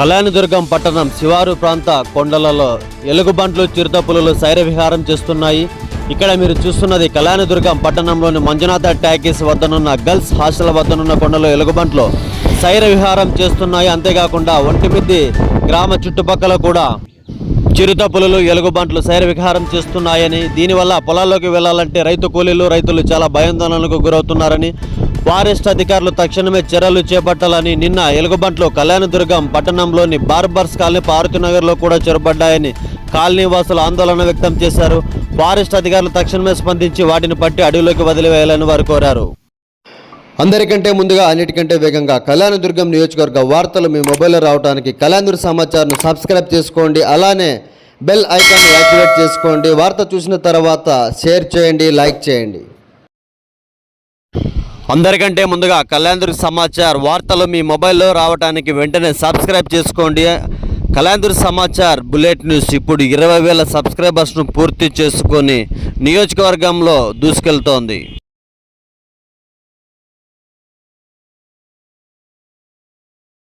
కళ్యాణదుర్గం పట్టణం శివారు ప్రాంత కొండలలో ఎలుగుబంట్లు చిరుతపులులు సైర విహారం చేస్తున్నాయి. ఇక్కడ మీరు చూస్తున్నది కళ్యాణదుర్గం పట్టణంలోని మంజునాథ ట్యాకీస్ వద్దనున్న గర్ల్స్ హాస్టల్ వద్దనున్న కొండలో ఎలుగుబంట్లు సైర విహారం చేస్తున్నాయి. అంతేకాకుండా ఒంటిమిద్ది గ్రామ చుట్టుపక్కల కూడా చిరుతపులులు ఎలుగుబంట్లు సైర విహారం చేస్తున్నాయని దీనివల్ల పొలాల్లోకి వెళ్ళాలంటే రైతు కూలీలు రైతులు చాలా భయాందోళనకు గురవుతున్నారని ఫారెస్ట్ అధికారులు తక్షణమే చర్యలు చేపట్టాలని నిన్న ఎలుగుబంట్లో కళ్యాణదుర్గం పట్టణంలోని బార్బర్స్ కాలనీ పార్వతీనగర్లో కూడా చొరబడ్డాయని కాలనీ వాసులు ఆందోళన వ్యక్తం చేశారు. ఫారెస్ట్ అధికారులు తక్షణమే స్పందించి వాటిని పట్టి అడవిలోకి వదిలివేయాలని వారు కోరారు. అందరికంటే ముందుగా అన్నిటికంటే వేగంగా కళ్యాణదుర్గం నియోజకవర్గ వార్తలు మీ మొబైల్లో రావడానికి కళ్యాణదుర్ సమాచారం సబ్స్క్రైబ్ చేసుకోండి. అలానే బెల్ ఐకాన్ యాక్టివేట్ చేసుకోండి. వార్త చూసిన తర్వాత షేర్ చేయండి లైక్ చేయండి. అందరికంటే ముందుగా కళ్యాణదుర్గ సమాచార్ వార్తలు మీ మొబైల్లో రావడానికి వెంటనే సబ్స్క్రైబ్ చేసుకోండి. కళ్యాణదుర్గ సమాచార్ బులెట్ న్యూస్ ఇప్పుడు ఇరవై వేల సబ్స్క్రైబర్స్ను పూర్తి చేసుకొని నియోజకవర్గంలో దూసుకెళ్తోంది.